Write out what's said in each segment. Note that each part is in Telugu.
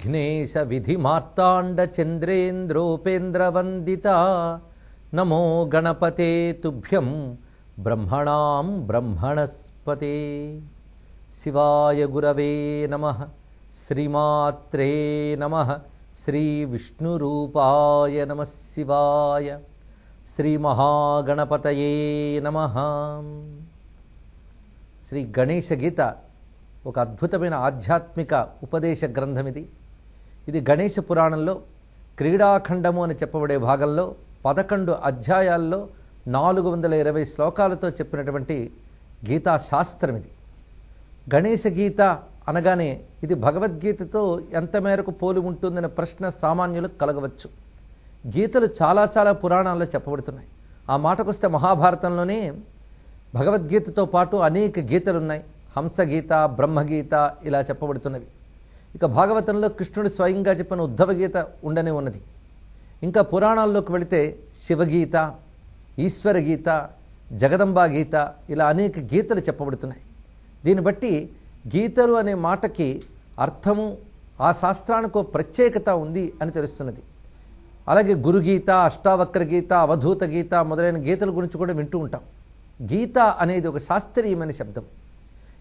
విఘ్నేశ విధి మార్తాండ చంద్రేంద్రోపేంద్రవందిత నమో గణపతే తుభ్యం బ్రహ్మణాం బ్రహ్మణస్పతే శివాయ గురవే నమ శ్రీమాత్రే నమ శ్రీ విష్ణురూపాయ నమ శివాయ శ్రీ మహాగణపతయే నమ శ్రీ గణేశ గీత ఒక అద్భుతమైన ఆధ్యాత్మిక ఉపదేశ గ్రంథం ఇది ఇది గణేశ పురాణంలో క్రీడాఖండము అని చెప్పబడే భాగంలో పదకొండు అధ్యాయాల్లో నాలుగు వందల ఇరవై శ్లోకాలతో చెప్పినటువంటి గీతా శాస్త్రం ఇది. గణేశ గీత అనగానే ఇది భగవద్గీతతో ఎంత మేరకు పోలి ఉంటుందనే ప్రశ్న సామాన్యులకు కలగవచ్చు. గీతలు చాలా చాలా పురాణాల్లో చెప్పబడుతున్నాయి. ఆ మాటకొస్తే మహాభారతంలోనే భగవద్గీతతో పాటు అనేక గీతలు ఉన్నాయి హంసగీత బ్రహ్మగీత ఇలా చెప్పబడుతున్నవి. ఇక భాగవతంలో కృష్ణుడు స్వయంగా చెప్పిన ఉద్ధవ గీత ఉండనే ఉన్నది. ఇంకా పురాణాల్లోకి వెళితే శివగీత ఈశ్వర గీత జగదంబా గీత ఇలా అనేక గీతలు చెప్పబడుతున్నాయి. దీన్ని బట్టి గీతలు అనే మాటకి అర్థము ఆ శాస్త్రానికో ప్రత్యేకత ఉంది అని తెలుస్తున్నది. అలాగే గురుగీత అష్టావక్ర గీత అవధూత గీత మొదలైన గీతల గురించి కూడా వింటూ ఉంటాం. గీత అనేది ఒక శాస్త్రీయమైన శబ్దం.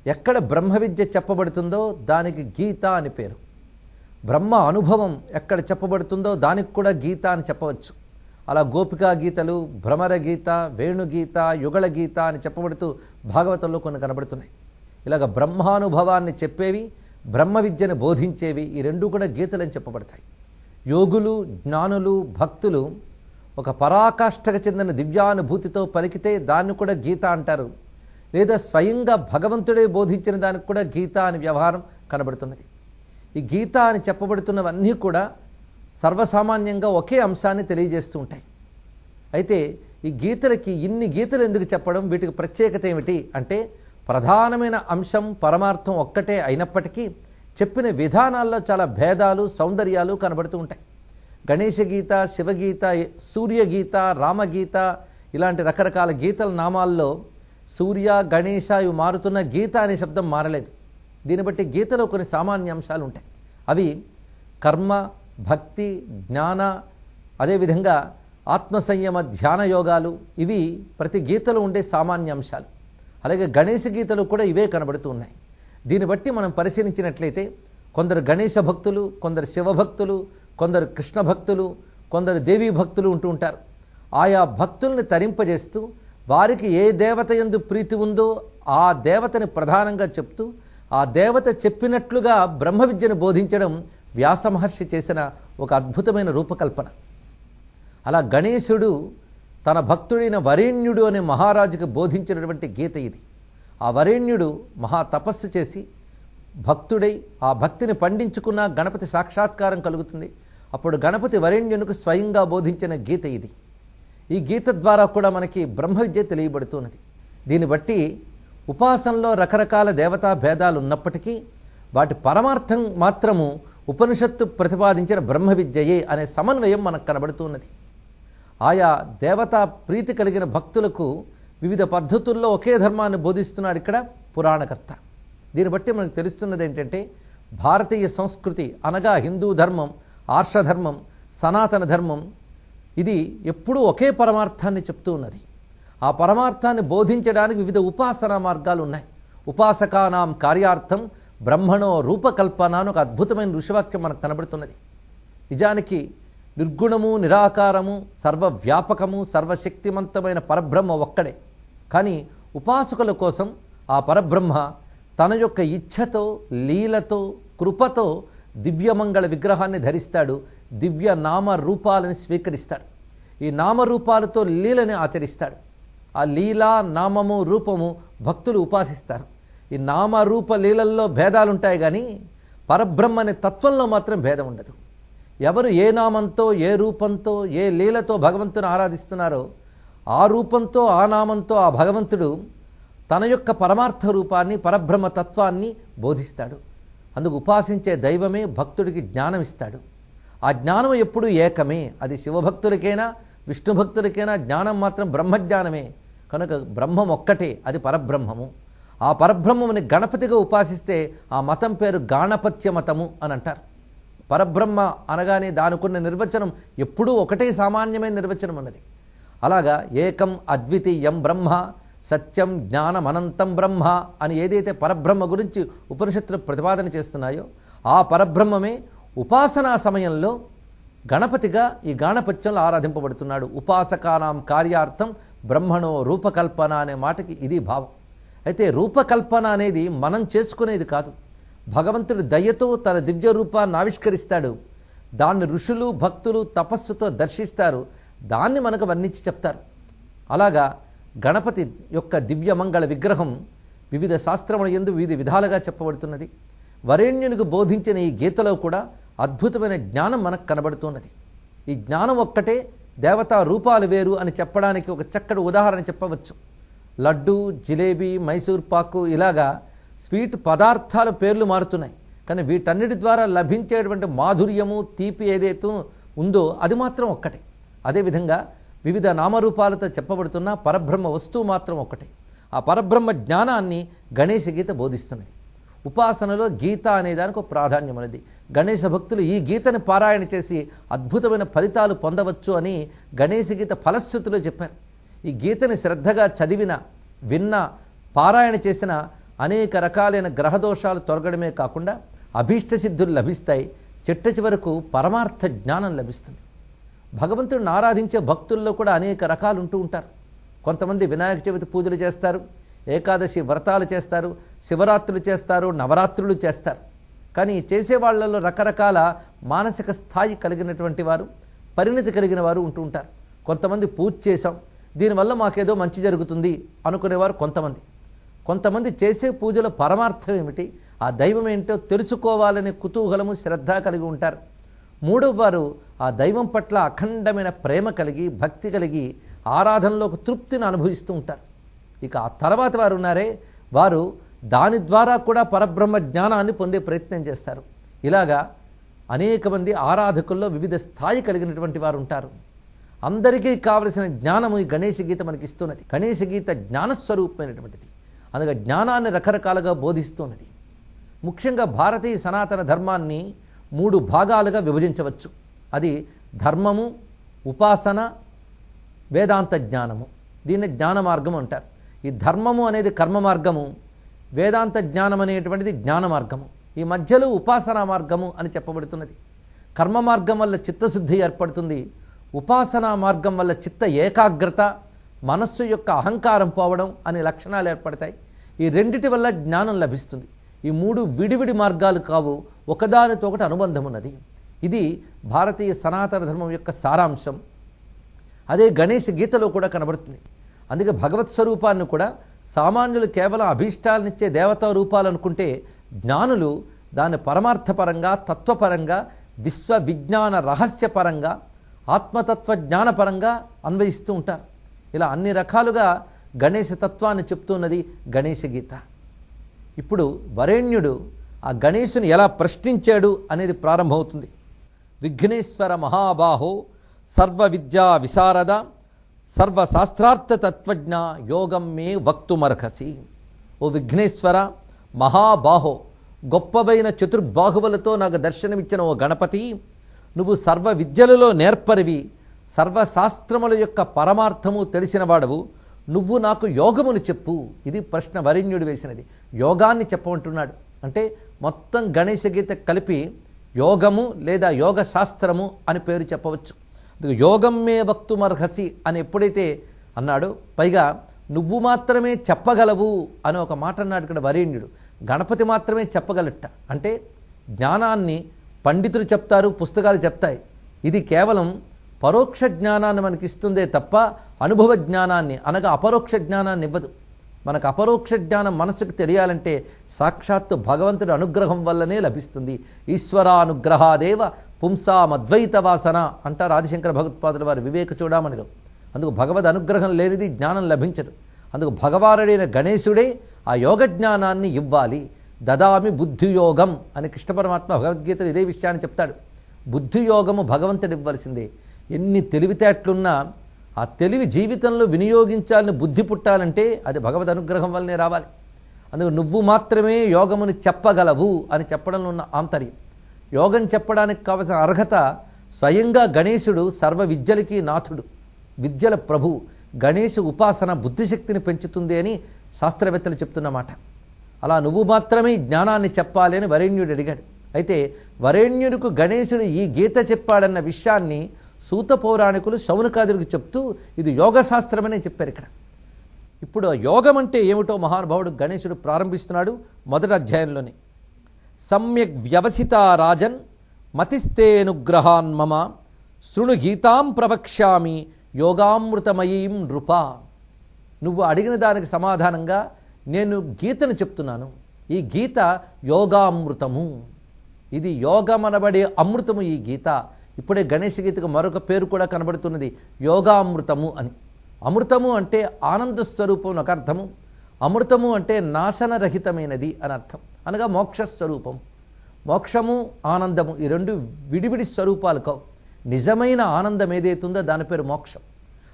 ఎక్కడ బ్రహ్మ విద్య చెప్పబడుతుందో దానికి గీత అని పేరు. బ్రహ్మ అనుభవం ఎక్కడ చెప్పబడుతుందో దానికి కూడా గీత అని చెప్పవచ్చు. అలా గోపికా గీతలు భ్రమర గీత వేణుగీత యుగళ గీత అని చెప్పబడుతూ భాగవతంలో కొన్ని కనబడుతున్నాయి. ఇలాగ బ్రహ్మానుభవాన్ని చెప్పేవి బ్రహ్మ విద్యను బోధించేవి ఈ రెండు కూడా గీతలని చెప్పబడతాయి. యోగులు జ్ఞానులు భక్తులు ఒక పరాకాష్ఠకు చెందిన దివ్యానుభూతితో పలికితే దాన్ని కూడా గీత అంటారు. లేదా స్వయంగా భగవంతుడే బోధించిన దానికి కూడా గీత అని వ్యవహారం కనబడుతున్నది. ఈ గీత అని చెప్పబడుతున్నవన్నీ కూడా సర్వసామాన్యంగా ఒకే అంశాన్ని తెలియజేస్తూ ఉంటాయి. అయితే ఈ గీతలకి ఇన్ని గీతలు ఎందుకు చెప్పడం? వీటికి ప్రత్యేకత ఏమిటి? అంటే ప్రధానమైన అంశం పరమార్థం ఒక్కటే అయినప్పటికీ చెప్పిన విధానాల్లో చాలా భేదాలు సౌందర్యాలు కనబడుతూ ఉంటాయి. గణేశ గీత శివగీత సూర్యగీత రామగీత ఇలాంటి రకరకాల గీతల నామాల్లో సూర్య గణేశ ఇవి మారుతున్న గీత అనే శబ్దం మారలేదు. దీన్ని బట్టి గీతలో కొన్ని సామాన్య అంశాలు ఉంటాయి. అవి కర్మ భక్తి జ్ఞాన అదేవిధంగా ఆత్మసంయమ ధ్యాన యోగాలు ఇవి ప్రతి గీతలో ఉండే సామాన్య అంశాలు. అలాగే గణేష గీతలు కూడా ఇవే కనబడుతూ ఉన్నాయి. దీన్ని బట్టి మనం పరిశీలించినట్లయితే కొందరు గణేశ భక్తులు కొందరు శివభక్తులు కొందరు కృష్ణ భక్తులు కొందరు దేవీ భక్తులు ఉంటూ ఉంటారు. ఆయా భక్తుల్ని తరింపజేస్తూ వారికి ఏ దేవత ఎందు ప్రీతి ఉందో ఆ దేవతని ప్రధానంగా చెప్తూ ఆ దేవత చెప్పినట్లుగా బ్రహ్మ విద్యను బోధించడం వ్యాస మహర్షి చేసిన ఒక అద్భుతమైన రూపకల్పన. అలా గణేశుడు తన భక్తుడైన వరేణ్యుడు అనే మహారాజుకు బోధించినటువంటి గీత ఇది. ఆ వరేణ్యుడు మహా తపస్సు చేసి భక్తుడై ఆ భక్తిని పండించుకున్న గణపతి సాక్షాత్కారం కలుగుతుంది. అప్పుడు గణపతి వరేణ్యునికి స్వయంగా బోధించిన గీత ఇది. ఈ గీత ద్వారా కూడా మనకి బ్రహ్మ విద్య తెలియబడుతున్నది. దీన్ని బట్టి ఉపాసనలో రకరకాల దేవతా భేదాలు ఉన్నప్పటికీ వాటి పరమార్థం మాత్రము ఉపనిషత్తు ప్రతిపాదించిన బ్రహ్మ విద్యయే అనే సమన్వయం మనకు కనబడుతున్నది. ఆయా దేవతా ప్రీతి కలిగిన భక్తులకు వివిధ పద్ధతుల్లో ఒకే ధర్మాన్ని బోధిస్తున్నాడు ఇక్కడ పురాణకర్త. దీన్ని బట్టి మనకు తెలుస్తున్నది ఏంటంటే భారతీయ సంస్కృతి అనగా హిందూ ధర్మం ఆర్షధర్మం సనాతన ధర్మం ఇది ఎప్పుడూ ఒకే పరమార్థాన్ని చెప్తూ ఉన్నది. ఆ పరమార్థాన్ని బోధించడానికి వివిధ ఉపాసనా మార్గాలు ఉన్నాయి. ఉపాసకానాం కార్యార్థం బ్రహ్మణో రూపకల్పన అని ఒక అద్భుతమైన ఋషివాక్యం మనకు కనబడుతున్నది. నిజానికి నిర్గుణము నిరాకారము సర్వవ్యాపకము సర్వశక్తిమంతమైన పరబ్రహ్మ ఒక్కడే. కానీ ఉపాసకుల కోసం ఆ పరబ్రహ్మ తన యొక్క ఇచ్ఛతో లీలతో కృపతో దివ్యమంగళ విగ్రహాన్ని ధరిస్తాడు. దివ్య నామ రూపాలను స్వీకరిస్తాడు. ఈ నామరూపాలతో లీలని ఆచరిస్తాడు. ఆ లీలా నామము రూపము భక్తులు ఉపాసిస్తారు. ఈ నామరూప లీలల్లో భేదాలు ఉంటాయి కానీ పరబ్రహ్మ అనే తత్వంలో మాత్రం భేదం ఉండదు. ఎవరు ఏ నామంతో ఏ రూపంతో ఏ లీలతో భగవంతుని ఆరాధిస్తున్నారో ఆ రూపంతో ఆ నామంతో ఆ భగవంతుడు తన యొక్క పరమార్థ రూపాన్ని పరబ్రహ్మ తత్వాన్ని బోధిస్తాడు. అందుకు ఉపాసించే దైవమే భక్తుడికి జ్ఞానం ఇస్తాడు ఆ జ్ఞానం ఎప్పుడూ ఏకమే. అది శివభక్తులకైనా విష్ణు భక్తుడికైనా జ్ఞానం మాత్రం బ్రహ్మజ్ఞానమే. కనుక బ్రహ్మం ఒక్కటే అది పరబ్రహ్మము. ఆ పరబ్రహ్మముని గణపతిగా ఉపాసిస్తే ఆ మతం పేరు గాణపత్య మతము అని అంటారు పరబ్రహ్మ అనగానే దానికున్న నిర్వచనం ఎప్పుడూ ఒకటే సామాన్యమైన నిర్వచనం అన్నది. అలాగా ఏకం అద్వితీయం బ్రహ్మ సత్యం జ్ఞానం అనంతం బ్రహ్మ అని ఏదైతే పరబ్రహ్మ గురించి ఉపనిషత్తులు ప్రతిపాదన చేస్తున్నాయో ఆ పరబ్రహ్మమే ఉపాసనా సమయంలో గణపతిగా ఈ గాణపత్యంలో ఆరాధింపబడుతున్నాడు. ఉపాసకానాం కార్యార్థం బ్రహ్మణో రూపకల్పన అనే మాటకి ఇది భావం. అయితే రూపకల్పన అనేది మనం చేసుకునేది కాదు. భగవంతుడి దయతో తన దివ్య రూపాన్ని ఆవిష్కరిస్తాడు. దాన్ని ఋషులు భక్తులు తపస్సుతో దర్శిస్తారు. దాన్ని మనకు వర్ణించి చెప్తారు. అలాగా గణపతి యొక్క దివ్యమంగళ విగ్రహం వివిధ శాస్త్రముల ఎందు వివిధ విధాలుగా చెప్పబడుతున్నది. వరేణ్యునికి బోధించిన ఈ గీతలో కూడా అద్భుతమైన జ్ఞానం మనకు కనబడుతున్నది. ఈ జ్ఞానం ఒక్కటే దేవతా రూపాలు వేరు అని చెప్పడానికి ఒక చక్కటి ఉదాహరణ చెప్పవచ్చు. లడ్డు జిలేబీ మైసూర్ పాకు ఇలాగా స్వీట్ పదార్థాల పేర్లు మారుతున్నాయి. కానీ వీటన్నిటి ద్వారా లభించేటువంటి మాధుర్యము తీపి ఏదైతే ఉందో అది మాత్రం ఒక్కటే. అదేవిధంగా వివిధ నామరూపాలతో చెప్పబడుతున్న పరబ్రహ్మ వస్తువు మాత్రం ఒక్కటే. ఆ పరబ్రహ్మ జ్ఞానాన్ని గణేశ గీత బోధిస్తున్నది. ఉపాసనలో గీత అనే దానికి ఒక ప్రాధాన్యం అనేది. గణేశ భక్తులు ఈ గీతని పారాయణ చేసి అద్భుతమైన ఫలితాలు పొందవచ్చు అని గణేశ గీత ఫలశ్రుతిలో చెప్పారు. ఈ గీతని శ్రద్ధగా చదివిన విన్న పారాయణ చేసిన అనేక రకాలైన గ్రహదోషాలు తొలగడమే కాకుండా అభీష్ట సిద్ధులు లభిస్తాయి. చిట్ట చివరకు పరమార్థ జ్ఞానం లభిస్తుంది. భగవంతుడిని ఆరాధించే భక్తుల్లో కూడా అనేక రకాలు ఉంటూ ఉంటారు. కొంతమంది వినాయక చవితి పూజలు చేస్తారు. ఏకాదశి వ్రతాలు చేస్తారు శివరాత్రులు చేస్తారు నవరాత్రులు చేస్తారు. కానీ చేసే వాళ్ళలో రకరకాల మానసిక స్థాయి కలిగినటువంటి వారు పరిణతి కలిగిన వారు ఉంటూ ఉంటారు. కొంతమంది పూజ చేశాం దీనివల్ల మాకేదో మంచి జరుగుతుంది అనుకునేవారు కొంతమంది. కొంతమంది చేసే పూజల పరమార్థం ఏమిటి? ఆ దైవం ఏంటో తెలుసుకోవాలనే కుతూహలము శ్రద్ధ కలిగి ఉంటారు. మూడవ వారు ఆ దైవం పట్ల అఖండమైన ప్రేమ కలిగి భక్తి కలిగి ఆరాధనలో ఒక తృప్తిని అనుభవిస్తూ ఉంటారు. ఇక ఆ తర్వాత వారు ఉన్నారే వారు దాని ద్వారా కూడా పరబ్రహ్మ జ్ఞానాన్ని పొందే ప్రయత్నం చేస్తారు. ఇలాగా అనేక మంది ఆరాధకుల్లో వివిధ స్థాయి కలిగినటువంటి వారు ఉంటారు అందరికీ కావలసిన జ్ఞానము ఈ గణేశ గీత మనకి ఇస్తున్నది గణేశ గీత జ్ఞానస్వరూపమైనటువంటిది. అందుకే జ్ఞానాన్ని రకరకాలుగా బోధిస్తున్నది. ముఖ్యంగా భారతీయ సనాతన ధర్మాన్ని మూడు భాగాలుగా విభజించవచ్చు. అది ధర్మము ఉపాసన వేదాంత జ్ఞానము. దీన్ని జ్ఞాన మార్గం అంటారు. ఈ ధర్మము అనేది కర్మ మార్గము వేదాంత జ్ఞానం అనేటువంటిది జ్ఞాన మార్గము. ఈ మధ్యలో ఉపాసనా మార్గము అని చెప్పబడుతున్నది. కర్మ మార్గం వల్ల చిత్తశుద్ధి ఏర్పడుతుంది. ఉపాసనా మార్గం వల్ల చిత్త ఏకాగ్రత మనస్సు యొక్క అహంకారం పోవడం అనే లక్షణాలు ఏర్పడతాయి. ఈ రెండిటి వల్ల జ్ఞానం లభిస్తుంది. ఈ మూడు విడివిడి మార్గాలు కావు. ఒకదానితో ఒకటి అనుబంధం ఉన్నది ఇది భారతీయ సనాతన ధర్మం యొక్క సారాంశం. అదే గణేష్ గీతలో కూడా కనబడుతుంది. అందుకే భగవత్ స్వరూపాన్ని కూడా సామాన్యులు కేవలం అభీష్టాలనిచ్చే దేవతా రూపాలు అనుకుంటే జ్ఞానులు దాన్ని పరమార్థపరంగా తత్వపరంగా విశ్వ విజ్ఞాన రహస్యపరంగా ఆత్మతత్వ జ్ఞానపరంగా అన్వయిస్తూ ఉంటారు. ఇలా అన్ని రకాలుగా గణేశ తత్వాన్ని చెప్తున్నది గణేశ గీత. ఇప్పుడు వరేణ్యుడు ఆ గణేశుని ఎలా ప్రశ్నించాడు అనేది ప్రారంభమవుతుంది. విఘ్నేశ్వర మహాబాహో సర్వ విద్యా విశారద సర్వశాస్త్రార్థ తత్వజ్ఞ యోగం మే వక్తుమర్హసి. ఓ విఘ్నేశ్వర మహాబాహో గొప్పవైన చతుర్బాహువులతో నాకు దర్శనమిచ్చిన ఓ గణపతి నువ్వు సర్వ విద్యలలో నేర్పరివి సర్వశాస్త్రముల యొక్క పరమార్థము తెలిసినవాడవు నువ్వు నాకు యోగమును చెప్పు. ఇది ప్రశ్న వరిణ్యుడు వేసినది. యోగాన్ని చెప్పమంటున్నాడు. అంటే మొత్తం గణేశ గీత కలిపి యోగము లేదా యోగ శాస్త్రము అని పేరు చెప్పవచ్చు. యోగం మే వక్తుమర్హసి అని ఎప్పుడైతే అన్నాడో పైగా నువ్వు మాత్రమే చెప్పగలవు అని ఒక మాట అన్నాడు ఇక్కడ వరేణ్యుడు. గణపతి మాత్రమే చెప్పగలట. అంటే జ్ఞానాన్ని పండితులు చెప్తారు పుస్తకాలు చెప్తాయి. ఇది కేవలం పరోక్ష జ్ఞానాన్ని మనకి ఇస్తుందే తప్ప అనుభవ జ్ఞానాన్ని అనగా అపరోక్ష జ్ఞానాన్ని ఇవ్వదు. మనకు అపరోక్ష జ్ఞానం మనసుకు తెలియాలంటే సాక్షాత్తు భగవంతుడి అనుగ్రహం వల్లనే లభిస్తుంది. ఈశ్వరానుగ్రహాదేవ పుంసామద్వైత వాసన అంటారు ఆదిశంకర భగవత్పాదుల వారి వివేక చూడమనిలో అందుకు భగవద్ అనుగ్రహం లేనిది జ్ఞానం లభించదు. అందుకు భగవానుడైన గణేశుడే ఆ యోగ జ్ఞానాన్ని ఇవ్వాలి. దదామి బుద్ధియోగం అని కృష్ణ పరమాత్మ భగవద్గీతలో ఇదే విషయాన్ని చెప్తాడు. బుద్ధియోగము భగవంతుడు ఇవ్వాల్సిందే ఎన్ని తెలివితేటలున్నా ఆ తెలివి జీవితంలో వినియోగించాలని బుద్ధి పుట్టాలంటే అది భగవద్ అనుగ్రహం వల్లనే రావాలి. అందుకు నువ్వు మాత్రమే యోగముని చెప్పగలవు అని చెప్పడంలో ఉన్న ఆంతర్యం. యోగం చెప్పడానికి కావలసిన అర్హత స్వయంగా గణేశుడు సర్వ విద్యలకి నాథుడు. విద్యల ప్రభు గణేశ ఉపాసన బుద్ధిశక్తిని పెంచుతుంది అని శాస్త్రవేత్తలు చెప్తున్నమాట. అలా నువ్వు మాత్రమే జ్ఞానాన్ని చెప్పాలి అని వరేణ్యుడు అడిగాడు. అయితే వరేణ్యుడికి గణేశుడు ఈ గీత చెప్పాడన్న విషయాన్ని సూత పౌరాణికులు శౌనకాదులకు చెప్తూ ఇది యోగ శాస్త్రమనే చెప్పారు ఇక్కడ. ఇప్పుడు యోగం అంటే ఏమిటో మహానుభావుడు గణేశుడు ప్రారంభిస్తున్నాడు మొదటి అధ్యాయంలోనే. సమ్యక్ వ్యవసితారాజన్ మతిస్తేనుగ్రహాన్ మమ శృణు గీతాం ప్రవక్ష్యామి యోగామృతమయీం నృప. నువ్వు అడిగిన దానికి సమాధానంగా నేను గీతను చెప్తున్నాను. ఈ గీత యోగామృతము. ఇది యోగమనబడే అమృతము ఈ గీత. ఇప్పుడే గణేష్ గీతకు మరొక పేరు కూడా కనబడుతున్నది యోగామృతము అని. అమృతము అంటే ఆనంద స్వరూపం ఒక అర్థము. అమృతము అంటే నాశనరహితమైనది అని అర్థం. అనగా మోక్ష స్వరూపం మోక్షము ఆనందము ఈ రెండు విడివిడి స్వరూపాలు కావు. నిజమైన ఆనందం ఏదైతుందో దాని పేరు మోక్షం.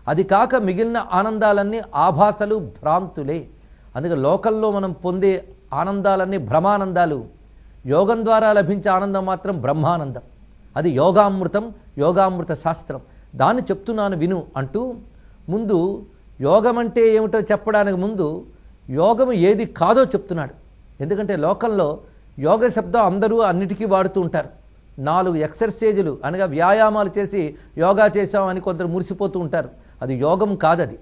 అది కాక మిగిలిన ఆనందాలన్నీ ఆభాసలు భ్రాంతులే. అందుకే లోకల్లో మనం పొందే ఆనందాలన్నీ భ్రమానందాలు యోగం ద్వారా లభించే ఆనందం మాత్రం బ్రహ్మానందం. అది యోగామృతం యోగామృత శాస్త్రం. దాన్ని చెప్తున్నాను విను అంటూ ముందు యోగం అంటే ఏమిటో చెప్పడానికి ముందు యోగం ఏది కాదో చెప్తున్నాడు. ఎందుకంటే లోకంలో యోగ శబ్దం అందరూ అన్నిటికీ వాడుతూ ఉంటారు. నాలుగు ఎక్సర్సైజులు అనగా వ్యాయామాలు చేసి యోగా చేసామని కొందరు మురిసిపోతూ ఉంటారు. అది యోగం కాదది.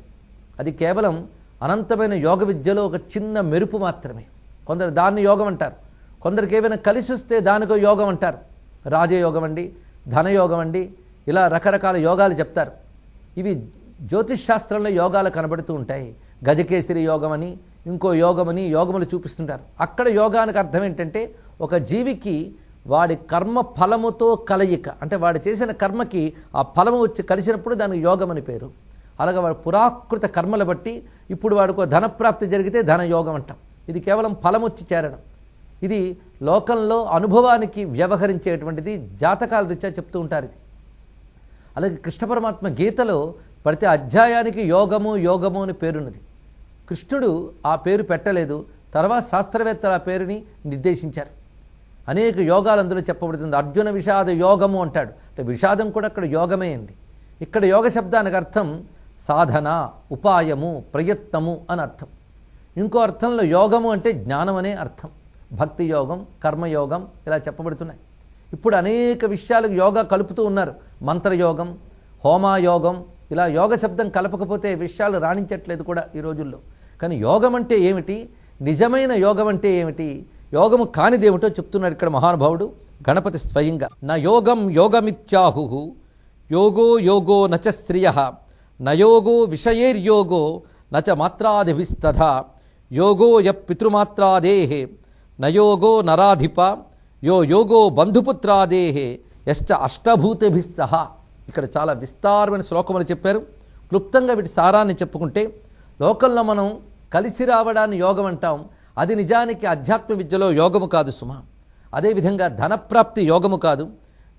అది కేవలం అనంతమైన యోగ విద్యలో ఒక చిన్న మెరుపు మాత్రమే. కొందరు దాన్ని యోగం అంటారు. కొందరికి ఏమైనా కలిసి వస్తే దానికో యోగం అంటారు. రాజయోగం అండి ధనయోగం అండి ఇలా రకరకాల యోగాలు చెప్తారు. ఇవి జ్యోతిష్ శాస్త్రంలో యోగాలు కనబడుతూ ఉంటాయి. గజకేసరి యోగం అని ఇంకో యోగమని యోగములు చూపిస్తుంటారు. అక్కడ యోగానికి అర్థం ఏంటంటే ఒక జీవికి వాడి కర్మ ఫలముతో కలయిక అంటే వాడు చేసిన కర్మకి ఆ ఫలము వచ్చి కలిసినప్పుడు దానికి యోగం అని పేరు. అలాగే వాడు పురాకృత కర్మలు బట్టి ఇప్పుడు వాడికి ధనప్రాప్తి జరిగితే ధనయోగం అంటాం. ఇది కేవలం ఫలం వచ్చి చేరడం. ఇది లోకంలో అనుభవానికి వ్యవహరించేటువంటిది జాతకాల రీత్యా చెప్తూ ఉంటారు ఇది. అలాగే కృష్ణ పరమాత్మ గీతలో ప్రతి అధ్యాయానికి యోగము యోగము అని పేరున్నది. కృష్ణుడు ఆ పేరు పెట్టలేదు. తర్వాత శాస్త్రవేత్తల పేరుని నిర్దేశించారు. అనేక యోగాలు అందులో చెప్పబడుతుంది. అర్జున విషాద యోగము అంటాడు. అంటే విషాదం కూడా అక్కడ యోగమే అయింది ఇక్కడ యోగ శబ్దానికి అర్థం సాధన ఉపాయము ప్రయత్నము అని అర్థం. ఇంకో అర్థంలో యోగము అంటే జ్ఞానం అనే అర్థం. భక్తి యోగం కర్మయోగం ఇలా చెప్పబడుతున్నాయి. ఇప్పుడు అనేక విషయాలకు యోగా కలుపుతూ ఉన్నారు. మంత్రయోగం హోమాయోగం ఇలా యోగ శబ్దం కలపకపోతే విషయాలు రాణించట్లేదు కూడా ఈ రోజుల్లో. కానీ యోగం అంటే ఏమిటి? నిజమైన యోగం అంటే ఏమిటి? యోగము కానిదేమిటో చెప్తున్నాడు ఇక్కడ మహానుభావుడు గణపతి స్వయంగా. నా యోగం యోగమిత్యాహు. యోగో యోగో నచ శ్రియ. నయోగో విషయేర్యోగో నచ మాత్రాదిభిస్తథ. యోగో య పితృమాత్రాదేహే నయోగో నరాధిప. యో యోగో బంధుపుత్రాదేహే యశ్చ అష్టభూతిభిస్సహ. ఇక్కడ చాలా విస్తారమైన శ్లోకములు చెప్పారు. క్లుప్తంగా వీటి సారాన్ని చెప్పుకుంటే లోకంలో మనం కలిసి రావడాన్ని యోగం అంటాం. అది నిజానికి ఆధ్యాత్మ విద్యలో యోగము కాదు సుమ. అదేవిధంగా ధనప్రాప్తి యోగము కాదు.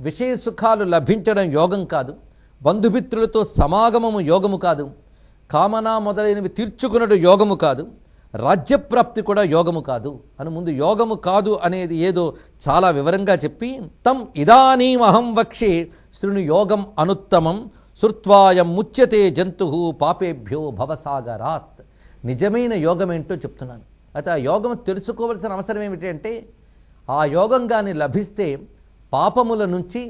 విషయ సుఖాలు లభించడం యోగం కాదు. బంధుమిత్రులతో సమాగమము యోగము కాదు. కామనా మొదలైనవి తీర్చుకున్నడు యోగము కాదు. రాజ్యప్రాప్తి కూడా యోగము కాదు. అని ముందు యోగము కాదు అనేది ఏదో చాలా వివరంగా చెప్పి తం ఇదానీమహం వక్షే శృణు యోగం అనుత్తమం శృత్వాయం ముచ్యతే జంతు పాపేభ్యో భవసాగరాత్. నిజమైన యోగం ఏంటో చెప్తున్నాను. అయితే ఆ యోగం తెలుసుకోవలసిన అవసరం ఏమిటంటే ఆ యోగం కానీ లభిస్తే పాపముల నుంచి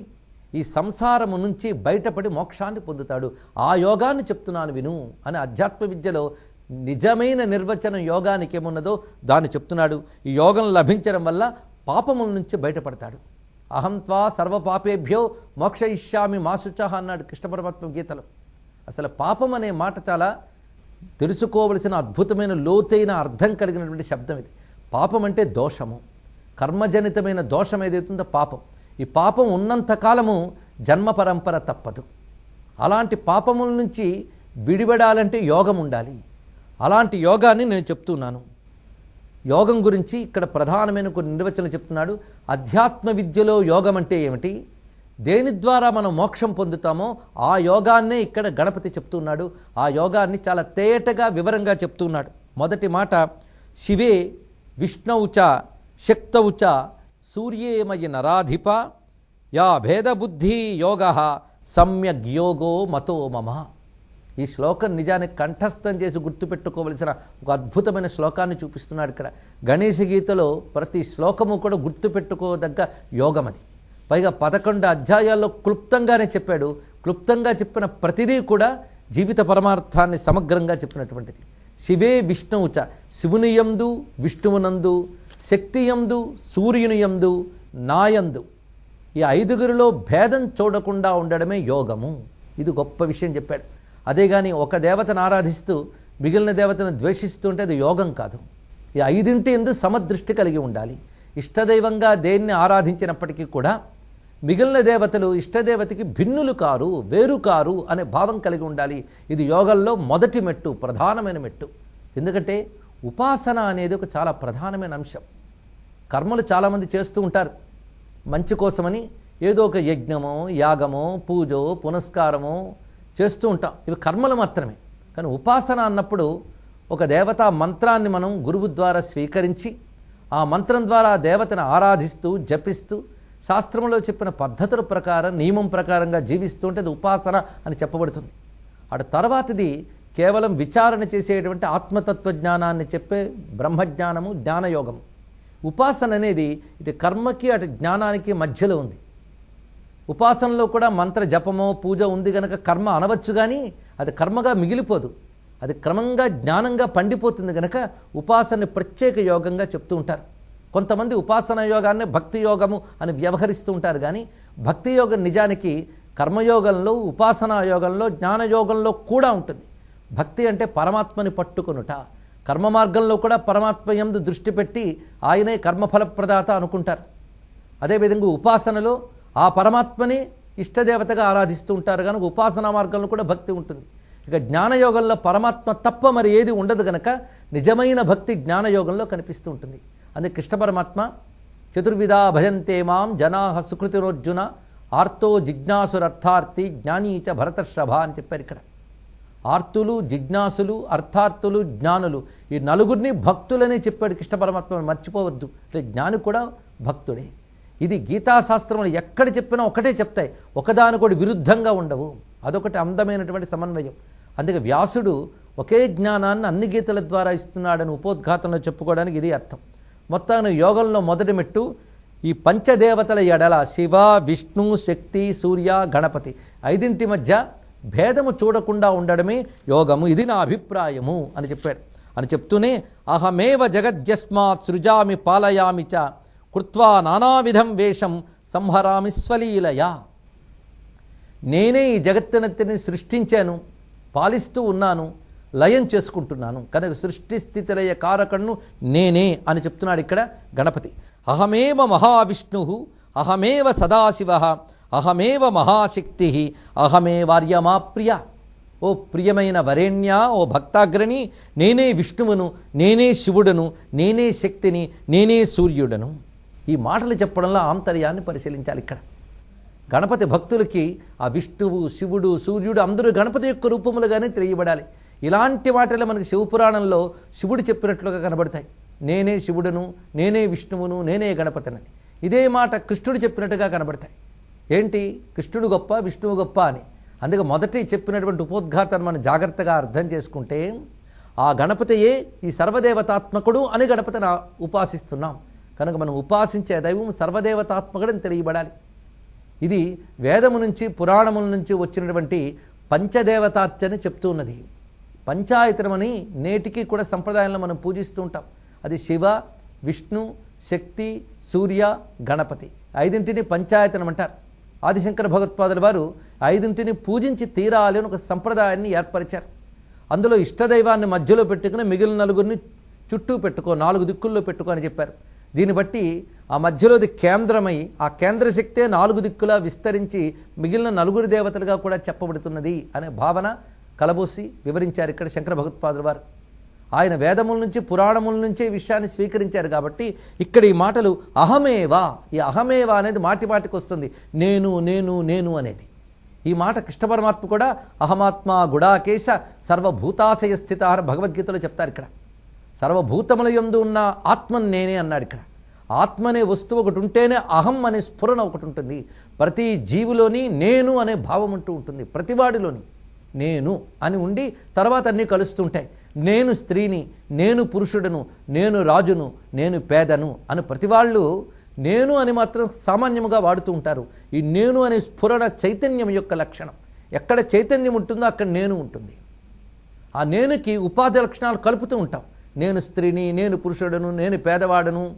ఈ సంసారము నుంచి బయటపడి మోక్షాన్ని పొందుతాడు. ఆ యోగాన్ని చెప్తున్నాను విను అని అధ్యాత్మ విద్యలో నిజమైన నిర్వచనం యోగానికి ఏమున్నదో దాన్ని చెప్తున్నాడు. ఈ యోగం లభించడం వల్ల పాపముల నుంచి బయటపడతాడు. అహం త్వా సర్వపాపేభ్యో మోక్షయిష్యామి మాసుచ అన్నాడు కృష్ణ పరమాత్మ గీతలో. అసలు పాపం అనే మాట చాలా తెలుసుకోవలసిన అద్భుతమైన లోతైన అర్థం కలిగినటువంటి శబ్దం ఇది. పాపం అంటే దోషము. కర్మజనితమైన దోషం ఏదైతుందో పాపం. ఈ పాపం ఉన్నంత కాలము జన్మ పరంపర తప్పదు. అలాంటి పాపముల నుంచి విడివడాలంటే యోగం ఉండాలి. అలాంటి యోగాన్ని నేను చెప్తున్నాను. యోగం గురించి ఇక్కడ ప్రధానమైన కొన్ని నిర్వచనలు చెప్తున్నాడు. అధ్యాత్మ విద్యలో యోగం అంటే ఏమిటి? దేని ద్వారా మనం మోక్షం పొందుతామో ఆ యోగాన్నే ఇక్కడ గణపతి చెప్తున్నాడు. ఆ యోగాన్ని చాలా తేటగా వివరంగా చెప్తున్నాడు. మొదటి మాట శివే విష్ణువుచ శక్తవుచ సూర్యేమయ నరాధిప యా భేదబుద్ధి యోగ సమ్యగ్ యోగో మతో మమ. ఈ శ్లోకం నిజానికి కంఠస్థం చేసి గుర్తుపెట్టుకోవలసిన ఒక అద్భుతమైన శ్లోకాన్ని చూపిస్తున్నాడు ఇక్కడ. గణేష గీతలో ప్రతి శ్లోకము కూడా గుర్తుపెట్టుకోదగ్గ యోగం అది పైగా పదకొండు అధ్యాయాల్లో క్లుప్తంగానే చెప్పాడు. క్లుప్తంగా చెప్పిన ప్రతిదీ కూడా జీవిత పరమార్థాన్ని సమగ్రంగా చెప్పినటువంటిది. శివే విష్ణువుచ శివునియందు విష్ణువునందు శక్తియందు సూర్యునియందు నాయందు ఈ ఐదుగురిలో భేదం చూడకుండా ఉండడమే యోగము. ఇది గొప్ప విషయం చెప్పాడు. అదే కానీ ఒక దేవతను ఆరాధిస్తూ మిగిలిన దేవతను ద్వేషిస్తుంటే అది యోగం కాదు. ఈ ఐదింటి ఎందు సమదృష్టి కలిగి ఉండాలి. ఇష్టదైవంగా దేన్ని ఆరాధించినప్పటికీ కూడా మిగిలిన దేవతలు ఇష్టదేవతకి భిన్నులు కారు వేరు కారు అనే భావం కలిగి ఉండాలి. ఇది యోగంలో మొదటి మెట్టు ప్రధానమైన మెట్టు. ఎందుకంటే ఉపాసన అనేది ఒక చాలా ప్రధానమైన అంశం. కర్మలు చాలామంది చేస్తూ ఉంటారు. మంచి కోసమని ఏదో ఒక యజ్ఞమో యాగమో పూజో పునస్కారమో చేస్తూ ఉంటాం. ఇవి కర్మలు మాత్రమే. కానీ ఉపాసన అన్నప్పుడు ఒక దేవతా మంత్రాన్ని మనం గురువు ద్వారా స్వీకరించి ఆ మంత్రం ద్వారా దేవతను ఆరాధిస్తూ జపిస్తూ శాస్త్రంలో చెప్పిన పద్ధతుల ప్రకారం నియమం ప్రకారంగా జీవిస్తూ ఉంటే అది ఉపాసన అని చెప్పబడుతుంది. అటు తర్వాతది కేవలం విచారణ చేసేటువంటి ఆత్మతత్వ జ్ఞానాన్ని చెప్పే బ్రహ్మజ్ఞానము జ్ఞానయోగము. ఉపాసన అనేది ఇటు కర్మకి అటు జ్ఞానానికి మధ్యలో ఉంది. ఉపాసనలో కూడా మంత్ర జపమో పూజ ఉంది కనుక కర్మ అనవచ్చు కానీ అది కర్మగా మిగిలిపోదు. అది క్రమంగా జ్ఞానంగా పండిపోతుంది కనుక ఉపాసన ప్రత్యేక యోగంగా చెప్తూ ఉంటారు. కొంతమంది ఉపాసన యోగాన్ని భక్తి యోగము అని వ్యవహరిస్తూ ఉంటారు కానీ భక్తి యోగం నిజానికి కర్మయోగంలో ఉపాసనా యోగంలో జ్ఞానయోగంలో కూడా ఉంటుంది. భక్తి అంటే పరమాత్మని పట్టుకొనుట. కర్మ మార్గంలో కూడా పరమాత్మ ఎందు దృష్టి పెట్టి ఆయనే కర్మఫలప్రదాత అనుకుంటారు. అదేవిధంగా ఉపాసనలో ఆ పరమాత్మని ఇష్టదేవతగా ఆరాధిస్తూ ఉంటారు. కనుక ఉపాసనా మార్గంలో కూడా భక్తి ఉంటుంది. ఇక జ్ఞానయోగంలో పరమాత్మ తప్ప మరి ఏది ఉండదు గనక నిజమైన భక్తి జ్ఞానయోగంలో కనిపిస్తూ ఉంటుంది. అందుకే కృష్ణ పరమాత్మ చతుర్విధా భజంతే మాం జనాహ సుకృతిరోర్జున ఆర్తో జిజ్ఞాసురర్థార్థి జ్ఞానీచ భరతర్షభ అని చెప్పారు ఇక్కడ. ఆర్తులు జిజ్ఞాసులు అర్థార్థులు జ్ఞానులు ఈ నలుగురిని భక్తులనే చెప్పాడు కృష్ణ పరమాత్మ. మర్చిపోవద్దు. అంటే జ్ఞాని కూడా భక్తుడే. ఇది గీతాశాస్త్రములు ఎక్కడ చెప్పినా ఒకటే చెప్తాయి. ఒకదానికొకటి విరుద్ధంగా ఉండవు. అదొకటి అందమైనటువంటి సమన్వయం. అందుకే వ్యాసుడు ఒకే జ్ఞానాన్ని అన్ని గీతల ద్వారా ఇస్తున్నాడని ఉపోద్ఘాతంలో చెప్పుకోవడానికి ఇది అర్థం. మొత్తాన్ని యోగంలో మొదటి మెట్టు ఈ పంచదేవతల ఎడల శివ విష్ణు శక్తి సూర్య గణపతి ఐదింటి మధ్య భేదము చూడకుండా ఉండడమే యోగము. ఇది నా అభిప్రాయము అని చెప్పాడు. అని చెప్తూనే అహమేవ జగజ్జస్మాత్ సృజామి పాలయామి చ కృత్వా నానావిధం వేషం సంహరామి స్వలీలయా నేనే ఈ జగత్తునెత్తిని సృష్టించాను పాలిస్తూ ఉన్నాను లయం చేసుకుంటున్నాను. కనుక సృష్టి స్థితిలయ కారకణ్ణు నేనే అని చెప్తున్నాడు ఇక్కడ గణపతి. అహమేవ మహావిష్ణు అహమేవ సదాశివ అహమేవ మహాశక్తి అహమేవార్యమా ప్రియ ఓ ప్రియమైన వరేణ్య ఓ భక్తాగ్రణి నేనే విష్ణువును నేనే శివుడను నేనే శక్తిని నేనే సూర్యుడను. ఈ మాటలు చెప్పడంలో ఆంతర్యాన్ని పరిశీలించాలి ఇక్కడ. గణపతి భక్తులకి ఆ విష్ణువు శివుడు సూర్యుడు అందరూ గణపతి యొక్క రూపములుగానే తెలియబడాలి. ఇలాంటి వాటిలో మనకి శివపురాణంలో శివుడు చెప్పినట్లుగా కనబడతాయి. నేనే శివుడును నేనే విష్ణువును నేనే గణపతినని ఇదే మాట కృష్ణుడు చెప్పినట్టుగా కనబడతాయి. ఏంటి? కృష్ణుడు గొప్ప విష్ణువు గొప్ప అని. అందుకే మొదటి చెప్పినటువంటి ఉపోద్ఘాతాన్ని మనం జాగ్రత్తగా అర్థం చేసుకుంటే ఆ గణపతియే ఈ సర్వదేవతాత్మకుడు అని గణపతిని ఉపాసిస్తున్నాం. కనుక మనం ఉపాసించే దైవం సర్వదేవతాత్మకుడని తెలియబడాలి. ఇది వేదము నుంచి పురాణముల నుంచి వచ్చినటువంటి పంచదేవతార్చని చెప్తూ ఉన్నది పంచాయతనమని నేటికి కూడా సంప్రదాయంలో మనం పూజిస్తూ ఉంటాం. అది శివ విష్ణు శక్తి సూర్య గణపతి. ఐదింటిని పంచాయతనం అంటారు. ఆదిశంకర భగవత్పాదుల వారు ఐదింటిని పూజించి తీరాలి అని ఒక సంప్రదాయాన్ని ఏర్పరిచారు. అందులో ఇష్టదైవాన్ని మధ్యలో పెట్టుకుని మిగిలిన నలుగురిని చుట్టూ పెట్టుకో నాలుగు దిక్కుల్లో పెట్టుకో అని చెప్పారు. దీన్ని బట్టి ఆ మధ్యలోది కేంద్రమై ఆ కేంద్ర శక్తే నాలుగు దిక్కులా విస్తరించి మిగిలిన నలుగురు దేవతలుగా కూడా చెప్పబడుతున్నది అనే భావన కలబోసి వివరించారు ఇక్కడ శంకర భగవత్పాదుల వారు. ఆయన వేదముల నుంచి పురాణముల నుంచే విషయాన్ని స్వీకరించారు కాబట్టి ఇక్కడ ఈ మాటలు అహమేవా ఈ అహమేవా అనేది మాటి మాటికి వస్తుంది. నేను నేను నేను అనేది. ఈ మాట కృష్ణ పరమాత్మ కూడా అహమాత్మ గుడాకేశ సర్వభూతాశయ స్థిత అని భగవద్గీతలో చెప్తారు ఇక్కడ. సర్వభూతముల యందు ఉన్న ఆత్మను నేనే అన్నాడు ఇక్కడ. ఆత్మ అనే వస్తువు ఒకటి ఉంటేనే అహం అనే స్ఫురణ ఒకటి ఉంటుంది. ప్రతి జీవిలోని నేను అనే భావం అంటూ ఉంటుంది. ప్రతివాడిలోని నేను అని ఉండి తర్వాత అన్నీ కలుస్తుంటాయి. నేను స్త్రీని నేను పురుషుడను నేను రాజును నేను పేదను అని ప్రతివాళ్ళు నేను అని మాత్రం సామాన్యముగా వాడుతూ ఉంటారు. ఈ నేను అనే స్ఫురణ చైతన్యం యొక్క లక్షణం. ఎక్కడ చైతన్యం ఉంటుందో అక్కడ నేను ఉంటుంది. ఆ నేనుకి ఉపాధి లక్షణాలు కలుపుతూ ఉంటాం. నేను స్త్రీని నేను పురుషుడను నేను పేదవాడను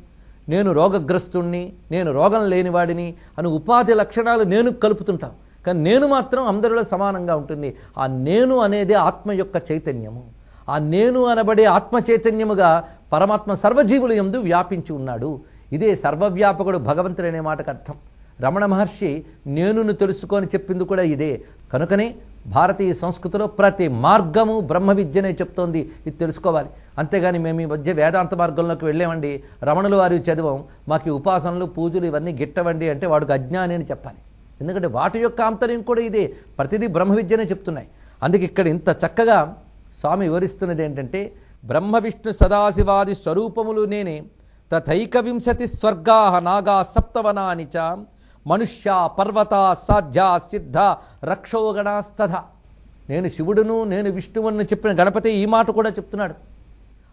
నేను రోగగ్రస్తుణ్ణి నేను రోగం లేనివాడిని అని ఉపాధి లక్షణాలు నేను కలుపుతుంటాం. కానీ నేను మాత్రం అందరిలో సమానంగా ఉంటుంది. ఆ నేను అనేది ఆత్మ యొక్క చైతన్యము. ఆ నేను అనబడే ఆత్మ చైతన్యముగా పరమాత్మ సర్వజీవుల ఎందు వ్యాపించి ఉన్నాడు. ఇదే సర్వవ్యాపకుడు భగవంతుడు అనే మాటకు అర్థం. రమణ మహర్షి నేనును తెలుసుకొని చెప్పింది కూడా ఇదే. కనుకనే భారతీయ సంస్కృతిలో ప్రతి మార్గము బ్రహ్మ విద్యనే చెప్తోంది. ఇది తెలుసుకోవాలి. అంతేగాని మేము ఈ మధ్య వేదాంత మార్గంలోకి వెళ్ళామండి. రమణులు వారి చదివాం మాకు ఈ ఉపాసనలు పూజలు ఇవన్నీ గిట్టవండి అంటే వాడికి అజ్ఞాని అని చెప్పాలి. ఎందుకంటే వాటి యొక్క ఆంతర్యం కూడా ఇదే. ప్రతిదీ బ్రహ్మ విద్యనే చెప్తున్నాయి. అందుకే ఇక్కడ ఇంత చక్కగా స్వామి వివరిస్తున్నది ఏంటంటే బ్రహ్మ విష్ణు సదాశివాది స్వరూపములు నేనే. తథైక వింశతి స్వర్గా నాగా సప్తవనాని చ. మనుష్య పర్వత సాధ్య సిద్ధ రక్షోగణాస్తథ. నేను శివుడును నేను విష్ణువుని చెప్పిన గణపతి ఈ మాట కూడా చెప్తున్నాడు.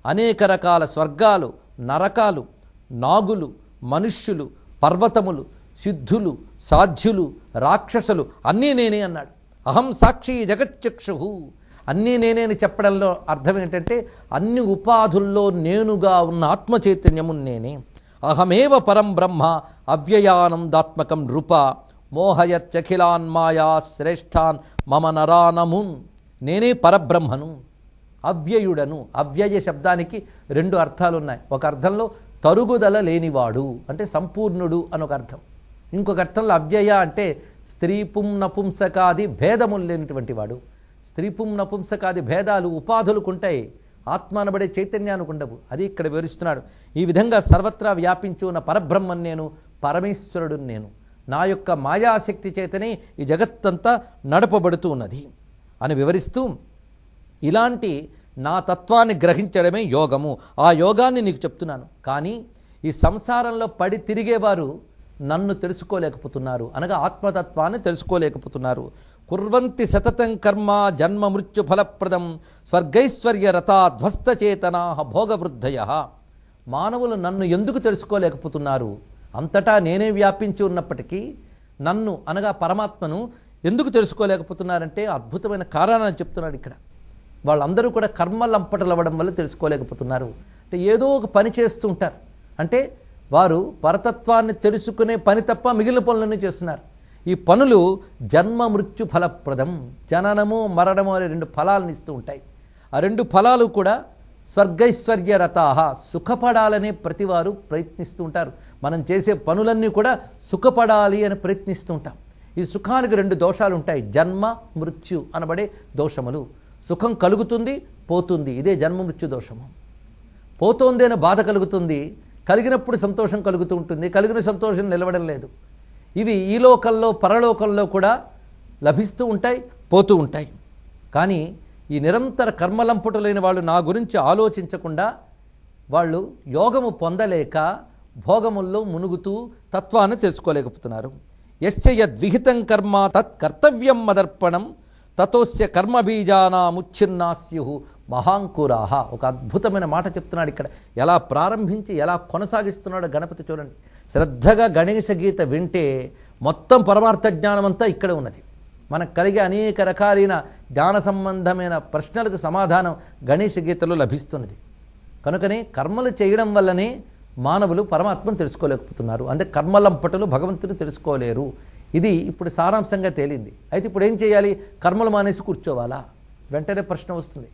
అనేక రకాల స్వర్గాలు నరకాలు నాగులు మనుష్యులు పర్వతములు సిద్ధులు సాధ్యులు రాక్షసులు అన్నీ నేనే అన్నాడు. అహం సాక్షి జగచ్చక్షు అన్నీ నేనే అని చెప్పడంలో అర్థం ఏంటంటే అన్ని ఉపాధుల్లో నేనుగా ఉన్న ఆత్మ చైతన్యము నేనే. అహమేవ పరం బ్రహ్మ అవ్యయానందాత్మకం నృప మోహయచ్చఖిలాన్ మాయా శ్రేష్ఠాన్ మమ నరానమున్. నేనే పరబ్రహ్మను. అవ్యయుడను. అవ్యయ శబ్దానికి రెండు అర్థాలు ఉన్నాయి ఒక అర్థంలో తరుగుదల లేనివాడు అంటే సంపూర్ణుడు అని ఒక అర్థం. ఇంకొక అర్థంలో అవ్యయ అంటే స్త్రీ పుం నపుంసకాది భేదములు లేనిటువంటి వాడు. స్త్రీ పుం నపుంసకాది భేదాలు ఉపాధులుకుంటాయి ఆత్మానబడే ఆత్మ అనబడే చైతన్యానికి ఉండవు. అది ఇక్కడ వివరిస్తున్నాడు. ఈ విధంగా సర్వత్రా వ్యాపించు ఉన్న పరబ్రహ్మం నేను పరమేశ్వరుడు నేను. నా యొక్క మాయాశక్తి చేతనే ఈ జగత్తంతా నడపబడుతూ ఉన్నది అని వివరిస్తూ ఇలాంటి నా తత్వాన్ని గ్రహించడమే యోగము. ఆ యోగాన్ని నీకు చెప్తున్నాను. కానీ ఈ సంసారంలో పడి తిరిగేవారు నన్ను తెలుసుకోలేకపోతున్నారు. అనగా ఆత్మతత్వాన్ని తెలుసుకోలేకపోతున్నారు. కుర్వంతి సతతం కర్మ జన్మ మృత్యు ఫలప్రదం స్వర్గైశ్వర్య రథా ధ్వస్తచేతనా భోగవృద్ధయ. మానవులు నన్ను ఎందుకు తెలుసుకోలేకపోతున్నారు? అంతటా నేనే వ్యాపించి ఉన్నప్పటికీ నన్ను అనగా పరమాత్మను ఎందుకు తెలుసుకోలేకపోతున్నారంటే అద్భుతమైన కారణాన్ని చెప్తున్నాడు ఇక్కడ. వాళ్ళందరూ కూడా కర్మలంపటలు అవ్వడం వల్ల తెలుసుకోలేకపోతున్నారు. అంటే ఏదో ఒక పని చేస్తూ ఉంటారు. అంటే వారు పరతత్వాన్ని తెలుసుకునే పని తప్ప మిగిలిన పనులన్నీ చేస్తున్నారు. ఈ పనులు జన్మ మృత్యు ఫలప్రదం జననము మరణము అనే రెండు ఫలాలను ఇస్తూ ఉంటాయి. ఆ రెండు ఫలాలు కూడా స్వర్గైశ్వర్యరతాహ సుఖపడాలనే ప్రతివారు ప్రయత్నిస్తూ ఉంటారు. మనం చేసే పనులన్నీ కూడా సుఖపడాలి అని ప్రయత్నిస్తూ ఉంటాం. ఈ సుఖానికి రెండు దోషాలు ఉంటాయి. జన్మ మృత్యు అనబడే దోషములు. సుఖం కలుగుతుంది పోతుంది. ఇదే జన్మ మృత్యు దోషము. పోతోంది అని బాధ కలుగుతుంది కలిగినప్పుడు సంతోషం కలుగుతూ ఉంటుంది కలిగిన సంతోషం నిలవడం లేదు. ఇవి ఈ లోకంలో పరలోకంలో కూడా లభిస్తూ ఉంటాయి పోతూ ఉంటాయి. కానీ ఈ నిరంతర కర్మలంపుటలైన వాళ్ళు నా గురించి ఆలోచించకుండా వాళ్ళు యోగము పొందలేక భోగముల్లో మునుగుతూ తత్వాన్ని తెలుసుకోలేకపోతున్నారు. ఎస్య యద్విహితం కర్మ తత్ కర్తవ్యం మదర్పణం తతోస్య కర్మబీజానాముచ్ఛిన్నాస్యు మహాంకురాహ. ఒక అద్భుతమైన మాట చెప్తున్నాడు ఇక్కడ. ఎలా ప్రారంభించి ఎలా కొనసాగిస్తున్నాడో గణపతి చూడండి. శ్రద్ధగా గణేశ గీత వింటే మొత్తం పరమార్థ జ్ఞానం అంతా ఇక్కడ ఉన్నది. మనకు కలిగే అనేక రకాలైన జ్ఞాన సంబంధమైన ప్రశ్నలకు సమాధానం గణేశ గీతలో లభిస్తున్నది. కనుకనే కర్మలు చేయడం వల్లనే మానవులు పరమాత్మను తెలుసుకోలేకపోతున్నారు. అంటే కర్మలంపటలు భగవంతుని తెలుసుకోలేరు. ఇది ఇప్పుడు సారాంశంగా తేలింది. అయితే ఇప్పుడు ఏం చేయాలి? కర్మలు మానేసి కూర్చోవాలా? వెంటనే ప్రశ్న వస్తుంది.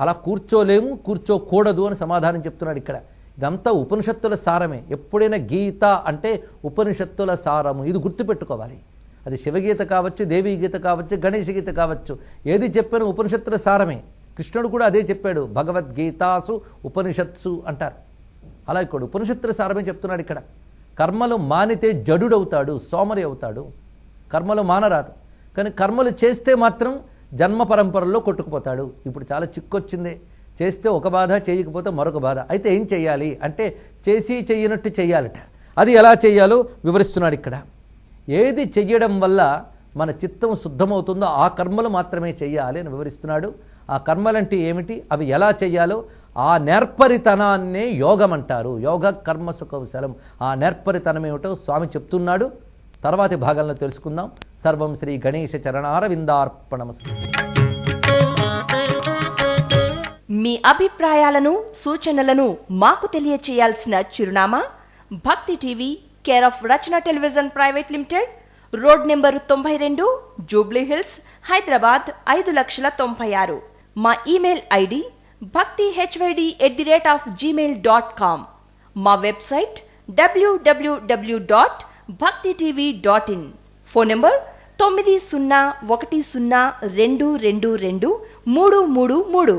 అలా కూర్చోలేము కూర్చోకూడదు అని సమాధానం చెప్తున్నాడు ఇక్కడ. ఇదంతా ఉపనిషత్తుల సారమే. ఎప్పుడైనా గీత అంటే ఉపనిషత్తుల సారము. ఇది గుర్తుపెట్టుకోవాలి. అది శివగీత కావచ్చు దేవీ గీత కావచ్చు గణేష గీత కావచ్చు. ఏది చెప్పినా ఉపనిషత్తుల సారమే. కృష్ణుడు కూడా అదే చెప్పాడు. భగవద్గీతాసు ఉపనిషత్సు అంటారు. అలా ఇక్కడ ఉపనిషత్తుల సారమే చెప్తున్నాడు ఇక్కడ. కర్మలు మానితే జడుడవుతాడు సోమరి అవుతాడు. కర్మలు మానరాదు. కానీ కర్మలు చేస్తే మాత్రం జన్మ పరంపరలో కొట్టుకుపోతాడు. ఇప్పుడు చాలా చిక్కొచ్చిందే. చేస్తే ఒక బాధ చేయకపోతే మరొక బాధ. అయితే ఏం చేయాలి? అంటే చేసి చెయ్యనట్టు చేయాలట. అది ఎలా చేయాలో వివరిస్తున్నాడు ఇక్కడ. ఏది చెయ్యడం వల్ల మన చిత్తం శుద్ధమవుతుందో ఆ కర్మలు మాత్రమే చేయాలి అని వివరిస్తున్నాడు. ఆ కర్మలంటే ఏమిటి? అవి ఎలా చేయాలో ఆ నేర్పరితనాన్నే యోగం అంటారు యోగ కర్మ కౌశలం ఆ నేర్పరితనం ఏమిటో స్వామి చెప్తున్నాడు. తర్వాతి భాగంలో తెలుసుకుందాం. సర్వం శ్రీ గణేశ చరణారవిందార్పణమస్తు. మీ అభిప్రాయాలను సూచనలను మాకు తెలియచేయాల్సిన చిరునామా Bhakti TV care of Rachana television private limited road number తొంభై రెండు జూబ్లీ హిల్స్ హైదరాబాద్ ఐదు లక్షల తొంభై ఆరు. మా email ID Bhakti HYD at the rate of Gmail dot com. మా website WWW dot Bhakti TV dot in. Phone number తొమ్మిది సున్నా ఒకటి సున్నా రెండు రెండు రెండు మూడు మూడు మూడు.